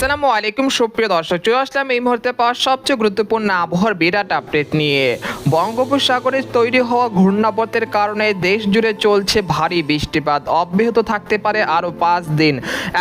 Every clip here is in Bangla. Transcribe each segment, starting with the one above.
আসসালামু আলাইকুম সুপ্রিয় দর্শক, চলে আসলাম এই মুহূর্তে পাওয়া সবচেয়ে গুরুত্বপূর্ণ আবহাওয়ার বিরাট আপডেট নিয়ে। বঙ্গোপসাগরে তৈরি হওয়া ঘূর্ণাবর্তের কারণে দেশ জুড়ে চলছে ভারী বৃষ্টিপাত। অব্যাহত থাকতে পারে আরও পাঁচ দিন।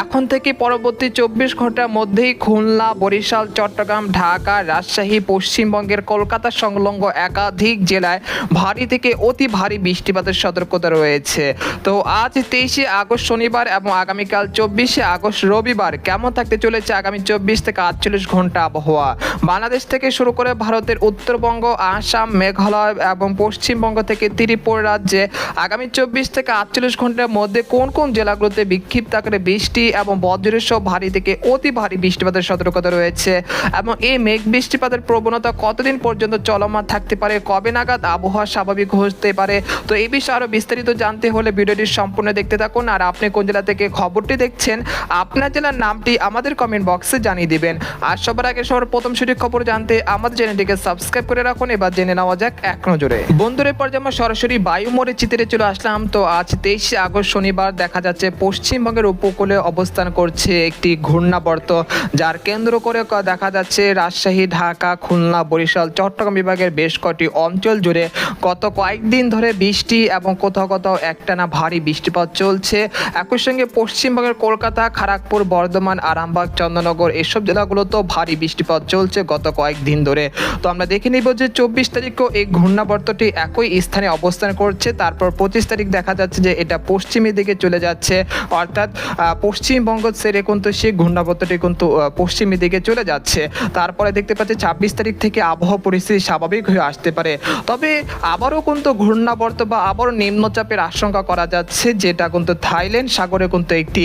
এখন থেকে পরবর্তী চব্বিশ ঘণ্টার মধ্যেই খুলনা, বরিশাল, চট্টগ্রাম, ঢাকা, রাজশাহী, পশ্চিমবঙ্গের কলকাতা সংলগ্ন একাধিক জেলায় ভারী থেকে অতি ভারী বৃষ্টিপাতের সতর্কতা রয়েছে। তো আজ তেইশে আগস্ট শনিবার এবং আগামীকাল চব্বিশে আগস্ট রবিবার কেমন থাকতে চলেছে আগামী চব্বিশ থেকে আটচল্লিশ ঘণ্টা আবহাওয়া? বাংলাদেশ থেকে শুরু করে ভারতের উত্তরবঙ্গ, আসাম মেঘালয় এবং পশ্চিমবঙ্গ থেকে ত্রিপুরা রাজ্যে আগামী চব্বিশ থেকে আটচল্লিশ ঘণ্টার মধ্যে কোন কোন জেলাগুলোতে বিক্ষিপ্ত আকারে বৃষ্টি এবং বজ্রের সহ ভারী থেকে অতি ভারী বৃষ্টিপাতের সতর্কতা রয়েছে? এবং এই মেঘ বৃষ্টিপাতের প্রবণতা কতদিন পর্যন্ত চলমান থাকতে পারে? কবে নাগাদ আবহাওয়া স্বাভাবিক হতে পারে? তো এই বিষয়ে আরও বিস্তারিত জানতে হলে ভিডিওটি সম্পূর্ণ দেখতে থাকুন। আর আপনি কোন জেলা থেকে খবরটি দেখছেন, আপনার জেলার নামটি আমাদের কমেন্ট বক্সে জানিয়ে দিবেন। আর সবার আগে সবার প্রথম সঠিক খবর জানতে আমাদের চ্যানেলটিকে সাবস্ক্রাইব করে রাখুন। এবার জেনে নেওয়া যাক এক নজরে। বন্ধুরের পর যেমন সরাসরি বায়ুমোড়ে চিত্রে চলে আসলাম, তো আজ তেইশে আগস্ট শনিবার দেখা যাচ্ছে পশ্চিমবঙ্গের উপকূলে অবস্থান করছে একটি ঘূর্ণাবর্ত, যার কেন্দ্র করে দেখা যাচ্ছে রাজশাহী, ঢাকা, খুলনা, বরিশাল, চট্টগ্রাম বিভাগের বেশ কটি অঞ্চল জুড়ে গত কয়েকদিন ধরে বৃষ্টি এবং কোথাও কোথাও একটানা ভারী বৃষ্টিপাত চলছে। একই সঙ্গে পশ্চিমবঙ্গের কলকাতা খড়গপুর বর্ধমান, আরামবাগ, চন্দ্রনগর, এসব জেলাগুলোতেও ভারী বৃষ্টিপাত চলছে গত কয়েকদিন ধরে। তো আমরা দেখে নিব যে চব্বিশ তারিখও এই ঘূর্ণাবর্তটি একই স্থানে অবস্থান করছে। তারপর পঁচিশ তারিখ দেখা যাচ্ছে যে এটা পশ্চিমের দিকে চলে যাচ্ছে। অর্থাৎ পশ্চিমবঙ্গ ছেড়ে কিন্তু সেই ঘূর্ণাবর্তটি কিন্তু পশ্চিমের দিকে চলে যাচ্ছে। তারপরে দেখতে পাচ্ছি ছাব্বিশ তারিখ থেকে আবহাওয়া পরিস্থিতি স্বাভাবিক হয়ে আসতে পারে। তবে আবারও কিন্তু ঘূর্ণাবর্ত বা আবারও নিম্নচাপের আশঙ্কা করা যাচ্ছে, যেটা কিন্তু থাইল্যান্ড সাগরে কিন্তু একটি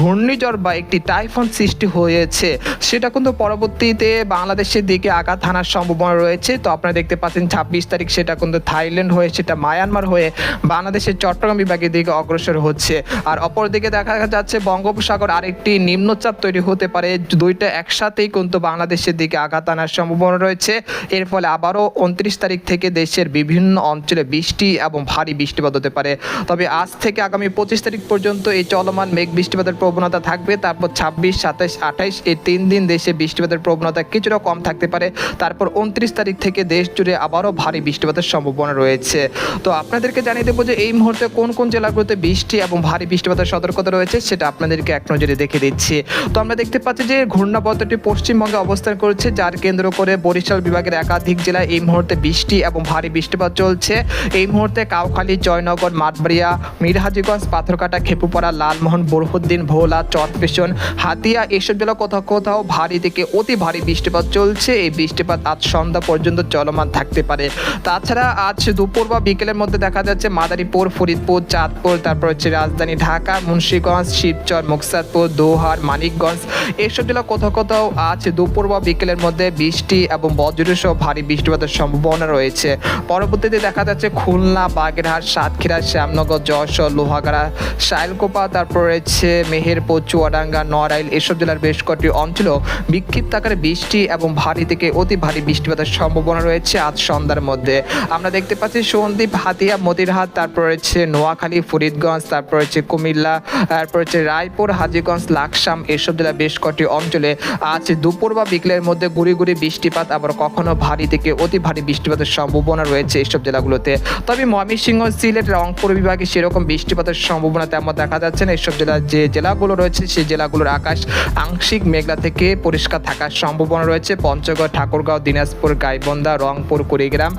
ঘূর্ণিঝড় বা একটি টাইফন সৃষ্টি হয়েছে। সেটা কিন্তু পরবর্তীতে বাংলাদেশের দিকে আঘাত হানার সম্ভাবনা রয়েছে। তো আপনারা দেখতে পাচ্ছেন ছাব্বিশ তারিখ, সেটা কিন্তু থাইল্যান্ড হয়ে, সেটা মায়ানমার হয়ে বাংলাদেশের চট্টগ্রাম বিভাগের দিকে অগ্রসর হচ্ছে। আর অপরদিকে দেখা যাচ্ছে বঙ্গোপসাগর আরেকটি নিম্নচাপ তৈরি হতে পারে, দুইটা একসাথেই কিন্তু বাংলাদেশের দিকে আঘাত আনার সম্ভাবনা রয়েছে। এর ফলে আবারও উনত্রিশ তারিখ থেকে দেশের বিভিন্ন অঞ্চলে বৃষ্টি এবং ভারী বৃষ্টিপাত হতে পারে। তবে আজ থেকে আগামী পঁচিশ তারিখ পর্যন্ত এই চলমান মেঘ বৃষ্টিপাতের প্রবণতা থাকবে। তারপর ছাব্বিশ সাতাইশ আঠাইশ এই তিন দিন দেশে বৃষ্টিপাতের প্রবণতা কিছুটা কম থাকতে পারে। তারপর উনত্রিশ তারিখ থেকে দেশ জুড়ে আবারও ভারী বৃষ্টিপাতের সম্ভাবনা রয়েছে। তো আপনাদেরকে জানিয়ে দেবো যে এই মুহূর্তে কোন কোন জেলাগুলোতে বৃষ্টি এবং ভারী বৃষ্টিপাতের সতর্কতা রয়েছে সেটা আপনাদেরকে এক নজরে দেখে দিচ্ছি। তো আমরা দেখতে পাচ্ছি যে ঘূর্ণাবর্তটি পশ্চিমবঙ্গে অবস্থান করছে, যার কেন্দ্র করে বরিশাল বিভাগের একাধিক জেলায় এই মুহূর্তে বৃষ্টি এবং ভারী বৃষ্টিপাত চলছে। এই মুহূর্তে কাউখালী, জয়নগর, মাঠবাড়িয়া, মিরহাজিগঞ্জ, পাথরকাটা, খেপুপাড়া, লালমোহন, বরহুদ্দিন, ভোলা চটপেশন হাতিয়া এসব জেলা কোথাও কোথাও ভারী থেকে অতি ভারী বৃষ্টিপাত চলছে। এই বৃষ্টিপাত আজ সন্ধ্যা পর্যন্ত চলমান থাকতে পারে। তাছাড়া আজ দুপুর বা বিকেলের মধ্যে দেখা যাচ্ছে মাদারীপুর, ফরিদপুর, চাঁদপুর, তারপর হচ্ছে রাজধানী ঢাকা, মুন্সীগঞ্জ শিবচর মুকসাদপুর, দোহার, মানিকগঞ্জ। এসব জেলা কোথাও কোথাও আজ দুপুর বা বিকেলের মধ্যে বৃষ্টি এবং বজ্র সহ ভারী বৃষ্টিপাতের সম্ভাবনা রয়েছে। পরবর্তীতে দেখা যাচ্ছে খুলনা, বাগেরহাট, সাতক্ষীরা, শ্যামনগর, যশোর, লোহাগাড়া, শাইলকোপা, তারপর রয়েছে মেহেরপুর, চুয়াডাঙ্গা, নড়াইল এসব জেলার বেশ কটি অঞ্চলেও বিক্ষিপ্ত আকারে বৃষ্টি এবং ভারী থেকে অতি ভারী বৃষ্টিপাতের সম্ভাবনা রয়েছে। আজ সন্ধ্যার মধ্যে। আমরা দেখতে পাচ্ছি সন্দীপ হাতিয়া, মতিরহাট, তারপর রয়েছে নোয়াখালী, ফরিদগঞ্জ, তারপর রয়েছে কুমিল্লা, তারপর হচ্ছে রায়পুর, হাজিগঞ্জ, লাকসাম, এসব জেলার বেশ কটি অঞ্চলে আজ দুপুর বা বিকেলের মধ্যে গুড়ি গুড়ি বৃষ্টিপাত, আবার কখনো ভারী থেকে অতি ভারী বৃষ্টিপাতের সম্ভাবনা রয়েছে এইসব জেলাগুলোতে। তবে ময়মনসিংহ, সিলেট, রংপুর বিভাগে সেরকম বৃষ্টিপাতের সম্ভাবনা তেমন দেখা যাচ্ছে না। এইসব জেলা যে জেলাগুলো রয়েছে, সেই জেলাগুলোর আকাশ আংশিক মেঘলা থেকে পরিষ্কার থাকার সম্ভাবনা রয়েছে। পঞ্চগড়, ঠাকুরগাঁও, দিনাজপুর, গাইবন্ধা, রংপুর কুড়িগ্রাম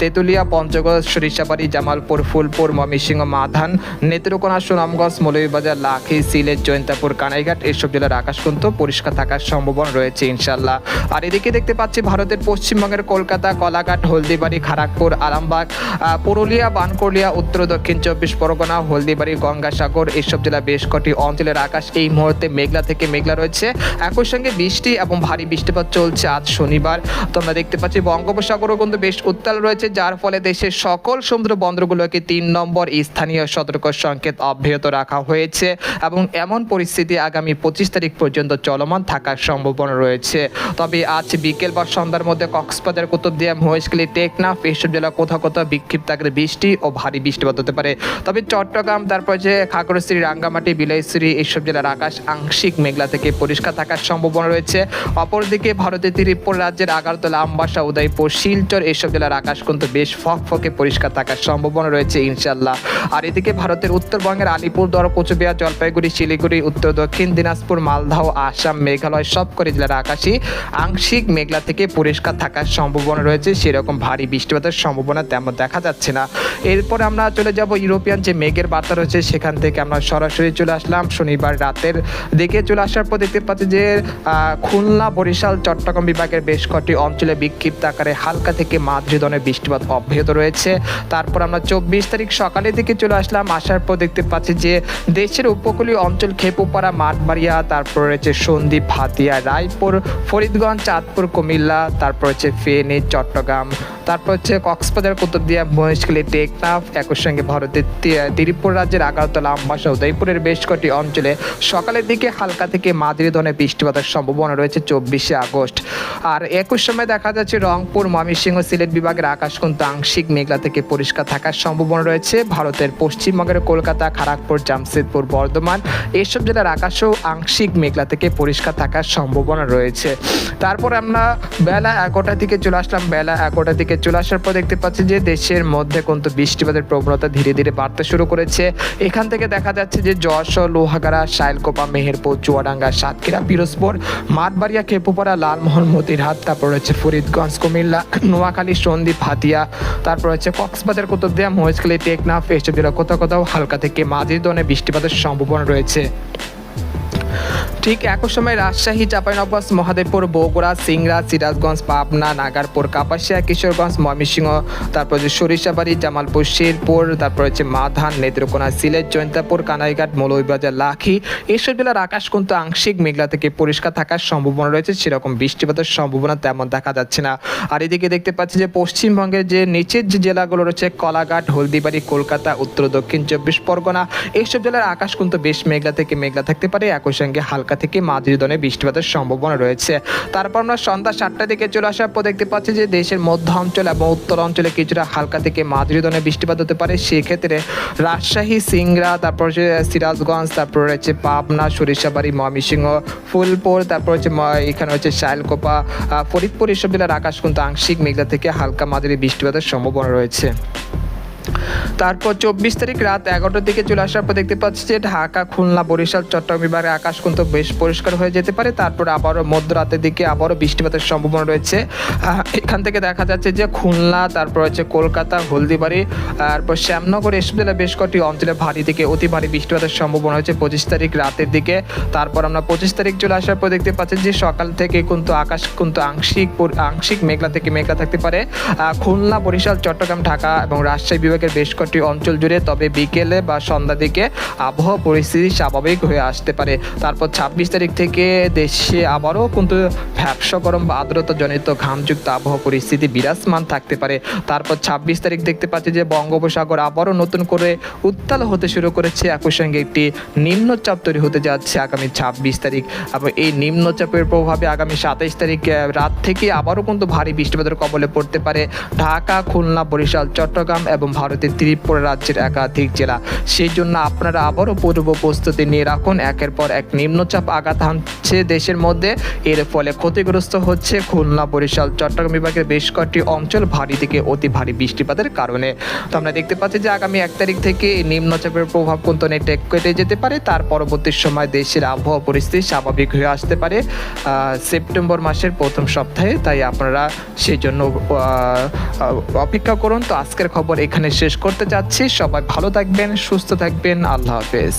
তেঁতুলিয়া, পঞ্চগড়, সরিষাবাড়ি, জামালপুর, ফুলপুর, ময়মনসিংহ মাধান নেত্রকোনা, সুনামগঞ্জ, মৌলভীবাজার, লাখি, সিলেট, জয়ন্তাপুর, কানাইঘাট, এসব জেলার আকাশ কিন্তু পরিষ্কার থাকার সম্ভাবনা রয়েছে ইনশাল্লাহ আর এদিকে দেখতে পাচ্ছি ভারতের পশ্চিমবঙ্গের কলকাতা, কলাঘাট, হলদিবাড়ি খড়গপুর আরামবাগ পুরুলিয়া বানকুলিয়া উত্তর, দক্ষিণ চব্বিশ পরগনা, হলদিবাড়ি, গঙ্গাসাগর, এসব জেলা বেশ কটি অঞ্চলের আকাশ এই মুহূর্তে মেঘলা থেকে মেঘলা রয়েছে। একই সঙ্গে বৃষ্টি এবং ভারী বৃষ্টিপাত চলছে আজ শনিবার। তো আমরা দেখতে পাচ্ছি বঙ্গোপসাগরও কিন্তু বেশ উত্তাল রয়েছে, যার ফলে দেশের সকল সমুদ্র বন্দরগুলোকে তিন নম্বর স্থানীয় সতর্ক সংকেত অব্যাহত রাখা হয়েছে এবং এমন পরিস্থিতি আগামী পঁচিশ তারিখ পর্যন্ত চলমান থাকার সম্ভাবনা রয়েছে। তবে আজ বিকেল বা সন্ধ্যার মধ্যে কক্সবাজার, কুতুবদিয়া, মহেশখালী, টেকনাফ এইসব জেলা কোথাও কোথাও বিক্ষিপ্ত আকারে বৃষ্টি ও ভারী বৃষ্টিপাত হতে পারে। তবে চট্টগ্রাম, তারপর যে খাগড়াছড়ি, রাঙ্গামাটি, বিলাইছড়ি এইসব জেলার আকাশ আংশিক মেঘলা থেকে পরিষ্কার থাকার সম্ভাবনা রয়েছে। অপরদিকে ভারতের ত্রিপুর রাজ্যের আগারতলা, আমবাসা, উদয়পুর, শিলচর এইসব জেলার আকাশ কিন্তু বেশ ফকফকে পরিষ্কার থাকার সম্ভাবনা রয়েছে ইনশাল্লাহ আর এদিকে ভারতের উত্তরবঙ্গের আলিপুরদুয়ার কোচবিহার, জলপাইগুড়ি, শিলিগুড়ি, উত্তর দক্ষিণ, দিনাজপুর, মালদহ, আসাম, মেঘালয়, সব করে জেলার আকাশই আংশিক মেঘলা থেকে পরিষ্কার থাকার সম্ভাবনা রয়েছে, সেরকম ভারী বৃষ্টিপাতের সম্ভাবনা তেমন দেখা যাচ্ছে না। এরপর আমরা চলে যাব ইউরোপিয়ান যে মেঘের বার্তা রয়েছে, সেখান থেকে আমরা সরাসরি চলে আসলাম শনিবার রাতের দিকে। চলে আসার পর দেখতে পাচ্ছি যে খুলনা, বরিশাল, চট্টগ্রাম বিভাগের বেশ কটি অঞ্চলে বিক্ষিপ্ত আকারে হালকা থেকে মাঝারি ধরনের বৃষ্টিপাত অব্যাহত রয়েছে। তারপর আমরা চব্বিশ তারিখ সকালের দিকে চলে আসলাম। আসার পর দেখতে পাচ্ছি যে দেশের উপকূলীয় অঞ্চল খেপুপাড়া, মাঠবাড়িয়া, তারপর রয়েছে সন্দীপ হাতিয়া, রায়পুর, ফরিদগঞ্জ, চাঁদপুর, কুমিল্লা, তারপর রয়েছে ফেনী, চট্টগ্রাম তারপর হচ্ছে কক্সবাজার কুতুবদিয়া মহেশখালী, টেকনাফ, একই সঙ্গে ভারতের ত্রিপুরা রাজ্যের আগারতলা, আমবাসা, উদয়পুরের বেশ কটি অঞ্চলে সকালের দিকে হালকা থেকে মাঝারি ধরনের বৃষ্টিপাতের সম্ভাবনা রয়েছে চব্বিশে আগস্ট। আর একই সময় দেখা যাচ্ছে রংপুর, ময়মনসিংহ, সিলেট বিভাগের আকাশ কিন্তু আংশিক মেঘলা থেকে পরিষ্কার থাকার সম্ভাবনা রয়েছে। ভারতের পশ্চিমবঙ্গের কলকাতা খড়গপুর জামশেদপুর, বর্ধমান এসব জেলার আকাশও আংশিক মেঘলা থেকে পরিষ্কার থাকার সম্ভাবনা রয়েছে। তারপর আমরা বেলা এগারোটার দিকে চলে আসলাম। বেলা এগারোটার দিকে চলে আসার পর দেখতে পাচ্ছি যে দেশের মধ্যে কিন্তু বৃষ্টিপাতের প্রবণতা ধীরে ধীরে বাড়তে শুরু করেছে। এখান থেকে দেখা যাচ্ছে যে যশোর, লোহাগাড়া, শাইলকোপা, মেহেরপুর, চুয়াডাঙ্গা, সাতক্ষীরা, পিরোজপুর, মাঠবাড়িয়া, খেপুপাড়া, লালমোহন, মতিরহাট, তারপর রয়েছে ফরিদগঞ্জ, কুমিল্লা, নোয়াখালী, সন্দ্বীপ, হাতিয়া, তারপর হচ্ছে কক্সবাজার, কুতুবদিয়া, মহেশখালী, টেকনাফ এসব জেলা কোথাও কোথাও হালকা থেকে মাঝারি ধরনের বৃষ্টিপাতের সম্ভাবনা রয়েছে। ঠিক একই সময় রাজশাহী, চাঁপাইনবাবগঞ্জ, মহাদেবপুর, বগুড়া, সিংড়া, সিরাজগঞ্জ, পাবনা, নাগারপুর, কাপাসিয়া, কিশোরগঞ্জ, ময়মনসিংহ, তারপর যে সরিষাবাড়ি, জামালপুর, শেরপুর, তারপর হচ্ছে মাধান, নেত্রকোনা, সিলেট, জৈন্তাপুর, কানাইঘাট, মৌলভীবাজার, লাখি এইসব জেলার আকাশ কিন্তু আংশিক মেঘলা থেকে পরিষ্কার থাকার সম্ভাবনা রয়েছে। সেরকম বৃষ্টিপাতের সম্ভাবনা তেমন দেখা যাচ্ছে না। আর এদিকে দেখতে পাচ্ছি যে পশ্চিমবঙ্গের যে নিচের যে জেলাগুলো রয়েছে, কলাঘাট, হলদিবাড়ি, কলকাতা, উত্তর দক্ষিণ চব্বিশ পরগনা এইসব জেলার আকাশ কিন্তু বেশ মেঘলা থেকে মেঘলা থাকতে পারে। একই সঙ্গে হালকা থেকে মাঝারি ধরনের বৃষ্টিপাতের সম্ভাবনা রয়েছে। তারপর আমরা সন্ধ্যা সাতটার দিকে চলে আসার পর দেখতে পাচ্ছি যে দেশের মধ্য অঞ্চল এবং উত্তর অঞ্চলে কিছুটা হালকা থেকে মাঝারি ধরনের বৃষ্টিপাত হতে পারে। সেক্ষেত্রে রাজশাহী, সিংড়া, তারপর হচ্ছে সিরাজগঞ্জ, তারপর রয়েছে পাবনা, সরিষাবাড়ি, ময়মনসিংহ, ফুলপুর, তারপর হচ্ছে এখানে হচ্ছে শাইলকোপা ফরিদপুর, এসব জেলার আকাশ কিন্তু আংশিক মেঘলা থেকে হালকা মাঝারি বৃষ্টিপাতের সম্ভাবনা রয়েছে। তারপর চব্বিশ তারিখ রাত এগারোটার দিকে চলে আসার পর দেখতে পাচ্ছি যে ঢাকা, খুলনা, বরিশাল, চট্টগ্রাম বিভাগের আকাশ কিন্তু বেশ পরিষ্কার হয়ে যেতে পারে। তারপর আবারও মধ্যরাতের দিকে আবারও বৃষ্টিপাতের সম্ভাবনা রয়েছে। এখান থেকে দেখা যাচ্ছে যে খুলনা, তারপর হচ্ছে কলকাতা, হলদিবাড়ি, তারপর শ্যামনগর এসব জেলায় বেশ কটি অঞ্চলে ভারী থেকে অতি ভারী বৃষ্টিপাতের সম্ভাবনা হয়েছে পঁচিশ তারিখ রাতের দিকে। তারপর আমরা পঁচিশ তারিখ চলে আসার পর দেখতে পাচ্ছি যে সকাল থেকে কিন্তু আকাশ কিন্তু আংশিক আংশিক মেঘলা থেকে মেঘলা থাকতে পারে। খুলনা, বরিশাল, চট্টগ্রাম, ঢাকা এবং রাজশাহী বিভাগের বেশ কটি অঞ্চল জুড়ে তবে বিকেলে বা সন্ধ্যার দিকে আবহাওয়া পরিস্থিতি স্বাভাবিক হয়ে আসতে পারে। তারপর ছাব্বিশ তারিখ থেকে দেশে আবারও কিন্তু ভ্যাবসা গরম বা আর্দ্রতাজনিত ঘামযুক্ত আবহাওয়া পরিস্থিতি বিরাজমান থাকতে পারে। তারপর ছাব্বিশ তারিখ দেখতে পাচ্ছি যে বঙ্গোপসাগর আবারও নতুন করে উত্তাল হতে শুরু করেছে। একই সঙ্গে একটি নিম্নচাপ তৈরি হতে যাচ্ছে আগামী ছাব্বিশ তারিখ। এবং এই নিম্নচাপের প্রভাবে আগামী সাতাইশ তারিখ রাত থেকে আবারও কিন্তু ভারী বৃষ্টিপাতের কবলে পড়তে পারে ঢাকা, খুলনা, বরিশাল, চট্টগ্রাম এবং ভারতের ত্রিপুরা রাজ্যের একাধিক জেলা। সেই জন্য আপনারা আবারও পূর্ব প্রস্তুতি নিয়ে রাখুন। একের পর এক নিম্নচাপ আঘাত হানছে দেশের মধ্যে। এর ফলে ক্ষতিগ্রস্ত হচ্ছে খুলনা, বরিশাল, চট্টগ্রাম বিভাগের বেশ কয়েকটি অঞ্চল। ভারী থেকে অতি ভারী বৃষ্টিপাতের কারণে। তো আমরা দেখতে পাচ্ছি যে আগামী এক তারিখ থেকে নিম্নচাপের প্রভাব কিন্তু অনেকটা কেটে যেতে পারে। তার পরবর্তী সময় দেশের আবহাওয়া পরিস্থিতি স্বাভাবিক হয়ে আসতে পারে। সেপ্টেম্বর মাসের প্রথম সপ্তাহে। তাই আপনারা সেই জন্য অপেক্ষা করুন। তো আজকের খবর এখানে শেষ করতে চাচ্ছি। সবাই ভালো থাকবেন সুস্থ থাকবেন। আল্লাহ হাফেজ।